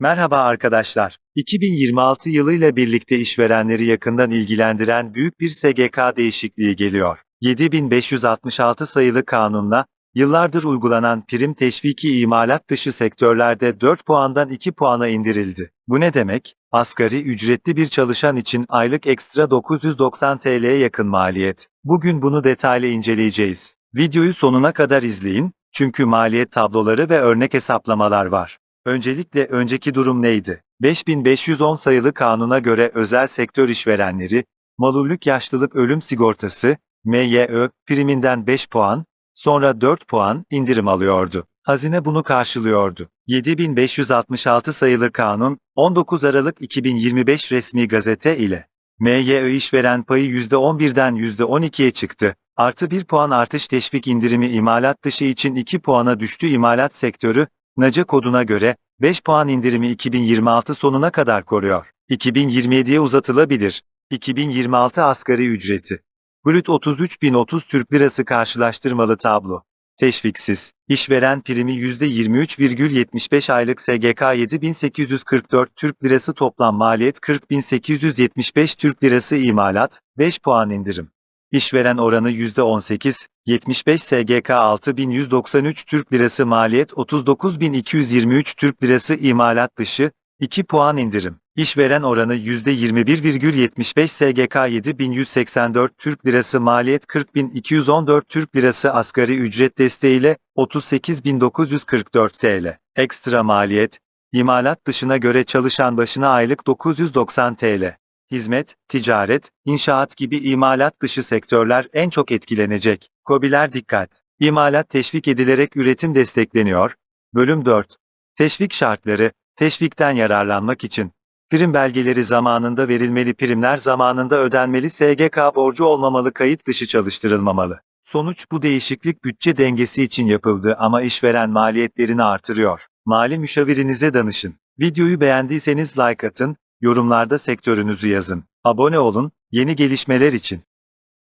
Merhaba arkadaşlar. 2026 yılıyla birlikte işverenleri yakından ilgilendiren büyük bir SGK değişikliği geliyor. 7566 sayılı kanunla, yıllardır uygulanan prim teşviki imalat dışı sektörlerde 4 puandan 2 puana indirildi. Bu ne demek? Asgari ücretli bir çalışan için aylık ekstra 990 TL'ye yakın maliyet. Bugün bunu detaylı inceleyeceğiz. Videoyu sonuna kadar izleyin, çünkü maliyet tabloları ve örnek hesaplamalar var. Öncelikle önceki durum neydi? 5510 sayılı kanuna göre özel sektör işverenleri, malulük yaşlılık ölüm sigortası, MYÖ, priminden 5 puan, sonra 4 puan indirim alıyordu. Hazine bunu karşılıyordu. 7566 sayılı kanun, 19 Aralık 2025 resmi gazete ile MYÖ işveren payı %11'den %12'ye çıktı. Artı 1 puan artış teşvik indirimi imalat dışı için 2 puana düştü imalat sektörü, NACE koduna göre, 5 puan indirimi 2026 sonuna kadar koruyor. 2027'ye uzatılabilir. 2026 asgari ücreti. Brüt 33.030 Türk Lirası karşılaştırmalı tablo. Teşviksiz. İşveren primi %23,75 aylık SGK 7844 Türk Lirası toplam maliyet 40.875 Türk Lirası imalat, 5 puan indirim. İşveren oranı %18, 75 SGK 6193 Türk Lirası maliyet 39223 Türk Lirası imalat dışı, 2 puan indirim. İşveren oranı %21,75 SGK 7184 Türk Lirası maliyet 40214 Türk Lirası asgari ücret desteğiyle 38944 TL. Ekstra maliyet, imalat dışına göre çalışan başına aylık 990 TL. Hizmet, ticaret, inşaat gibi imalat dışı sektörler en çok etkilenecek. KOBİ'ler dikkat! İmalat teşvik edilerek üretim destekleniyor. Bölüm 4. Teşvik şartları, teşvikten yararlanmak için. Prim belgeleri zamanında verilmeli primler zamanında ödenmeli SGK borcu olmamalı kayıt dışı çalıştırılmamalı. Sonuç bu değişiklik bütçe dengesi için yapıldı ama işveren maliyetlerini artırıyor. Mali müşavirinize danışın. Videoyu beğendiyseniz like atın, yorumlarda sektörünüzü yazın. Abone olun, yeni gelişmeler için.